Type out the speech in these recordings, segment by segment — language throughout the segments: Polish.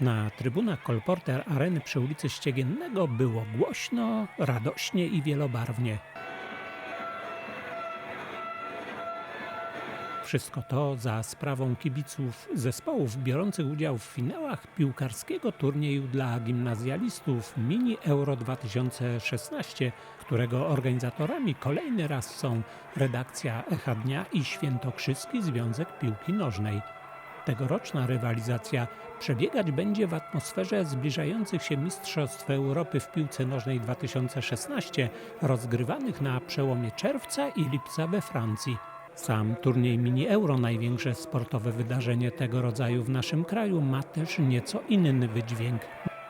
Na trybunach Kolporter Areny przy ulicy Ściegiennego było głośno, radośnie i wielobarwnie. Wszystko to za sprawą kibiców zespołów biorących udział w finałach piłkarskiego turnieju dla gimnazjalistów Mini Euro 2016, którego organizatorami kolejny raz są redakcja Echa Dnia i Świętokrzyski Związek Piłki Nożnej. Tegoroczna rywalizacja przebiegać będzie w atmosferze zbliżających się Mistrzostw Europy w piłce nożnej 2016, rozgrywanych na przełomie czerwca i lipca we Francji. Sam turniej Mini Euro, największe sportowe wydarzenie tego rodzaju w naszym kraju, ma też nieco inny wydźwięk,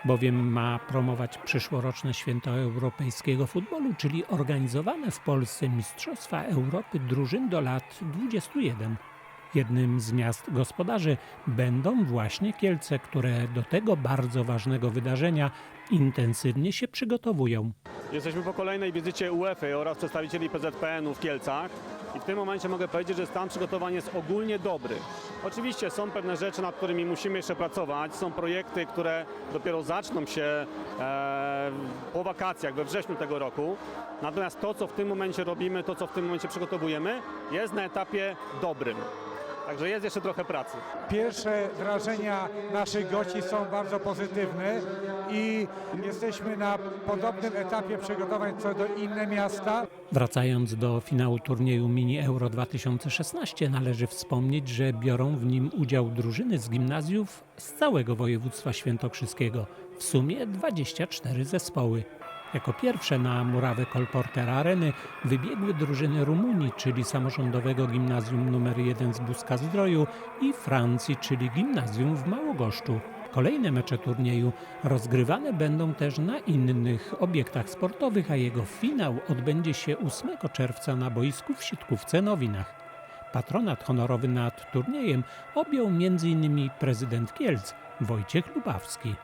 bowiem ma promować przyszłoroczne święto europejskiego futbolu, czyli organizowane w Polsce Mistrzostwa Europy drużyn do lat 21. Jednym z miast gospodarzy będą właśnie Kielce, które do tego bardzo ważnego wydarzenia intensywnie się przygotowują. Jesteśmy po kolejnej wizycie UEFA oraz przedstawicieli PZPN-u w Kielcach i w tym momencie mogę powiedzieć, że stan przygotowań jest ogólnie dobry. Oczywiście są pewne rzeczy, nad którymi musimy jeszcze pracować. Są projekty, które dopiero zaczną się e, po wakacjach, we wrześniu tego roku. Natomiast to, co w tym momencie robimy, to, co w tym momencie przygotowujemy, jest na etapie dobrym. Także jest jeszcze trochę pracy. Pierwsze wrażenia naszych gości są bardzo pozytywne i jesteśmy na podobnym etapie przygotowań co do inne miasta. Wracając do finału turnieju Mini Euro 2016, należy wspomnieć, że biorą w nim udział drużyny z gimnazjów z całego województwa świętokrzyskiego. W sumie 24 zespoły. Jako pierwsze na murawę Kolporter Areny wybiegły drużyny Rumunii, czyli samorządowego gimnazjum nr 1 z Buska Zdroju i Francji, czyli gimnazjum w Małogoszczu. Kolejne mecze turnieju rozgrywane będą też na innych obiektach sportowych, a jego finał odbędzie się 8 czerwca na boisku w Sitkówce Nowinach. Patronat honorowy nad turniejem objął m.in. prezydent Kielc Wojciech Lubawski.